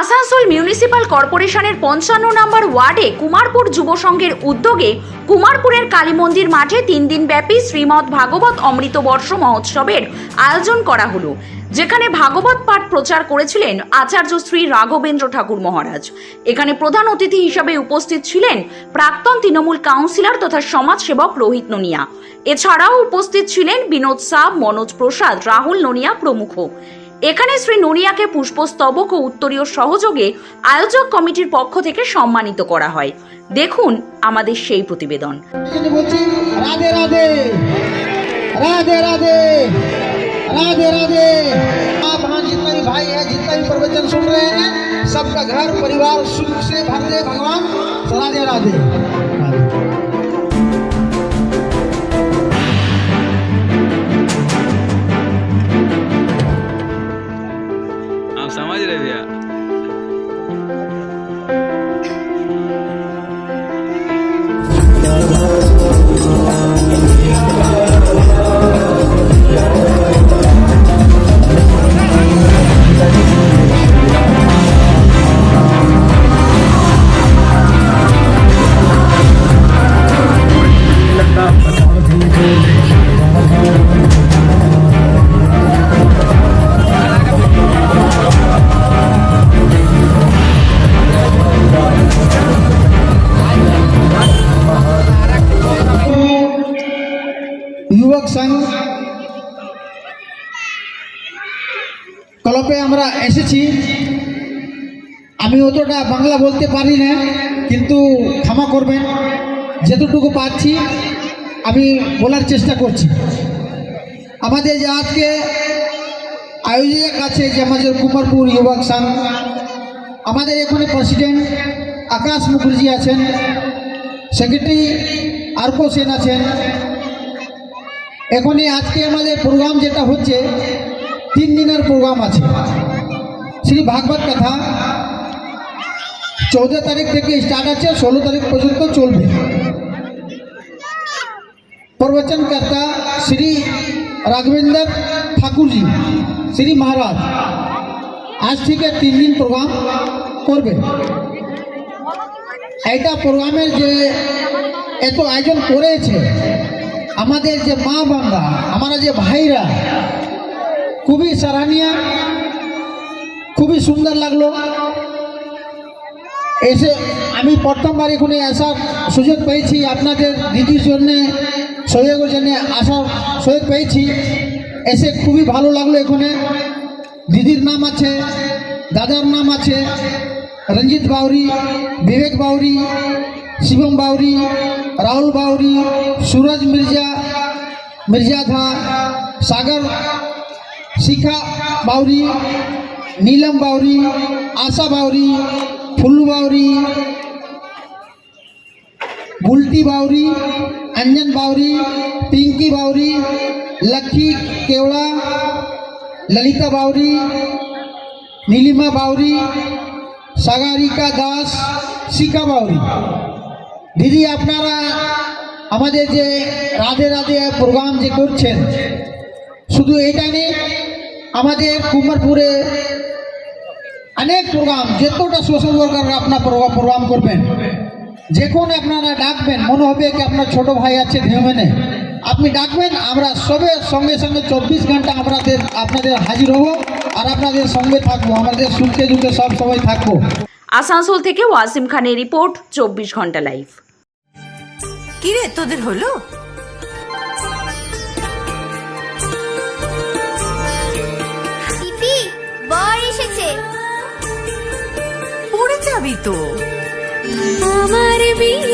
Asansol municipal কর্পোরেশনের পঞ্চান্ন নম্বর ওয়ার্ডে কুমারপুর যুব সংঘের উদ্যোগে কুমারপুরের কালী মন্দির মাঠে তিন দিন ব্যাপী শ্রীমৎ ভাগবত অমৃতবর্ষ মহোৎসবের আয়োজন করা হলো, যেখানে ভাগবত পাঠ প্রচার করেছিলেন আচার্য শ্রী রাঘবেন্দ্র ঠাকুর মহারাজ। এখানে প্রধান অতিথি হিসাবে উপস্থিত ছিলেন প্রাক্তন তৃণমূল কাউন্সিলর তথা সমাজসেবক রোহিত নোনিয়া। এছাড়াও উপস্থিত ছিলেন বিনোদ সাব, মনোজ প্রসাদ, রাহুল নোনিয়া প্রমুখ। এখানে শ্রী ননিয়াকে পুষ্পস্তবক ও উত্তরীয় সহযোগে আয়োজক কমিটির পক্ষ থেকে সম্মানিত করা হয় দেখুন আমাদের সেই প্রতিবেদন এখানে বলছি রাধে রাধে राधे राधे राधे राधे आप यहाँ जितना भी भाई है जितना भी प्रवचन सुन रहे हैं सबका घर परिवार सुख से भर दे भगवान राधे राधे যুবক সংঘ। ক্লবে আমরা এসেছি। আমি অতটা বাংলা বলতে পারি না, কিন্তু ক্ষমা করবেন। যেতটুকু পাচ্ছি আমি বলার চেষ্টা করছি। আমাদের যে আজকে আয়োজক আছে যে আমাদের কুমারপুর যুবক সংঘ, আমাদের এখানে প্রেসিডেন্ট আকাশ মুখার্জি আছেন, সেক্রেটারি আরকো সেন আছেন এখনই আজকে আমাদের প্রোগ্রাম যেটা হচ্ছে, তিন দিনের প্রোগ্রাম আছে। শ্রী ভাগবত কথা চৌদ্দ তারিখ থেকে স্টার্ট আছে ষোলো তারিখ পর্যন্ত চলবে। প্রবচনকর্তা শ্রী রাঘবেন্দ্র ঠাকুরজি, শ্রী মহারাজ, আজ থেকে তিন দিন প্রোগ্রাম করবে। এইটা প্রোগ্রামের যে এত আয়োজন করেছে আমাদের যে মা বাবা, আমরা যে ভাইরা, খুবই সারানিয়া, খুবই সুন্দর লাগল। এসে আমি প্রথমবার এখানে আসার সুযোগ পেয়েছি, আপনাদের দিদির জন্যে সহযোগের জন্য আসার সুযোগ পেয়েছি। এসে খুবই ভালো লাগল এখানে। দিদির নাম আছে, দাদার নাম আছে, রঞ্জিত বাউরি, বিবেক বাউরি शिवम बावरी, राहुल बावरी, सूरज मिर्ज़ा मिर्ज़ा था, सागर, शिखा बावरी, नीलम बावरी, आशा बावरी, फुल्लू बावरी, बुल्टी बावरी, अंजन बावरी, पिंकी बावरी लक्की केवड़ा, ललिता बावरी, नीलिमा बावरी, सागारिका दास, शिखा बावरी। দিদি, আপনারা আমাদের যে রাধে রাধে প্রোগ্রাম যে করছেন, শুধু এটা নেই, আমাদের কুমারপুরে অনেক প্রোগ্রাম যতটা সোশ্যাল ওয়ার্কার আপনার প্রোগ্রাম করবেন, যে যখন আপনারা ডাকবেন, মনে হবে কি আপনার ছোট ভাই আছে হিউম্যানে আপনি ডাকবেন, আমরা সবে সঙ্গে সঙ্গে চব্বিশ ঘণ্টা আপনাদের আপনাদের হাজির হব আর আপনাদের সঙ্গে থাকব, আমাদের শুনতে দুটো সব সময় থাকব। আসানসোল থেকে ওয়াসিম খানের রিপোর্ট, চব্বিশ ঘণ্টা লাইভ কিরে তোদের হলো? দিদি বর এসেছে। পড়ে যাবি তো। আমার বিয়ে